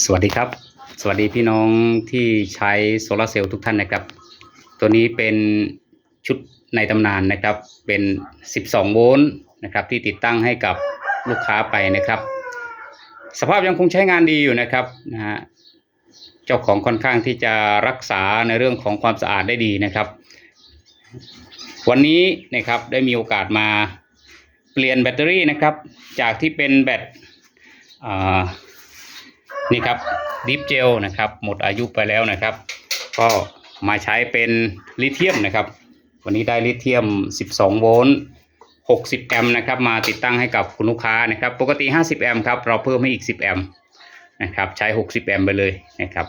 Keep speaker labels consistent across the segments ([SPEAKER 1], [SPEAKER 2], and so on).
[SPEAKER 1] สวัสดีครับ สวัสดีพี่น้องที่ใช้โซลาร์เซลล์ทุกท่านนะครับ ตัวนี้เป็นชุดในตำนานนะครับ เป็น 12 โวลต์นะครับที่ติดตั้งให้กับลูกค้าไปนะครับ สภาพยังคงใช้งานดีอยู่นะครับนะฮะเจ้าของค่อนข้างที่จะรักษาในเรื่องของความสะอาดได้ดีนะครับ วันนี้นะครับได้มีโอกาสมาเปลี่ยนแบตเตอรี่นะครับ จากที่เป็นแบต นี่ครับดิฟเจลนะครับ หมดอายุไปแล้วนะครับ ก็มาใช้เป็นลิเธียมนะครับ วันนี้ได้ลิเธียม 12 โวลต์ 60 แอมป์นะครับ มาติดตั้งให้กับคุณลูกค้านะครับ ปกติ 50 แอมป์ครับ เราเพิ่มให้อีก 10 แอมป์นะครับ ใช้ 60 แอมป์ไปเลยนะครับ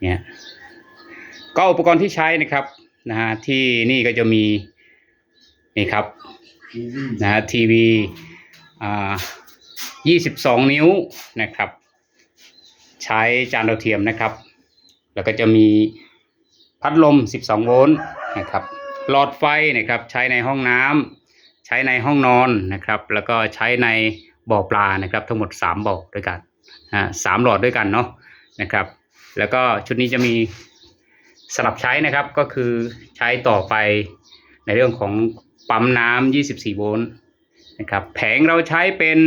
[SPEAKER 1] เนี่ย ก็อุปกรณ์ที่ใช้นะครับนะฮะที่นี่ก็จะมี นี่ครับนะฮะทีวีอ่า22 นิ้วนะครับ ใช้จานดาวเทียมนะครับ แล้วก็จะมีพัดลม 12 โวลต์นะครับ หลอดไฟนะครับใช้ในห้องน้ำใช้ในห้องนอนนะครับ แล้วก็ใช้ในบ่อปลานะครับ ทั้งหมด 3บ่อด้วยกันนะสามหลอดด้วยกันเนาะนะครับ แล้วก็ชุดนี้จะมีสลับใช้นะครับก็คือใช้ต่อไปในเรื่องของปั๊มน้ำ24 โวลต์นะครับ แผงเราใช้เป็น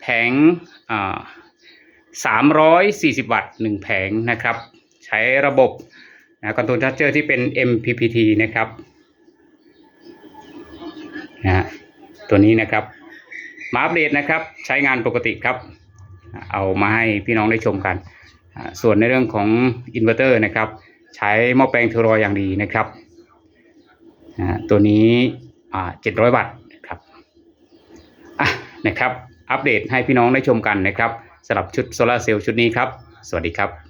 [SPEAKER 1] แผงอ่า 340 วัตต์ 1 แผงนะครับ ใช้ระบบนะคอนโทรลชั r เจอร์ที่เป็น MPPT นะครับนะตัวนี้นะครับ มาอัปเดตนะครับ ใช้งานปกติครับ เอามาให้พี่น้องได้ชมกัน ส่วนในเรื่องของอินเวอร์เตอร์นะครับ ใช้หม้อแปลงเทอรอยอย่างดีนะครับนะตัวนี้อ่า700วัตต์นะครับอะนะครับ อัปเดตให้พี่น้องได้ชมกันนะครับ สำหรับชุดโซลาร์เซลล์ชุดนี้ครับ สวัสดีครับ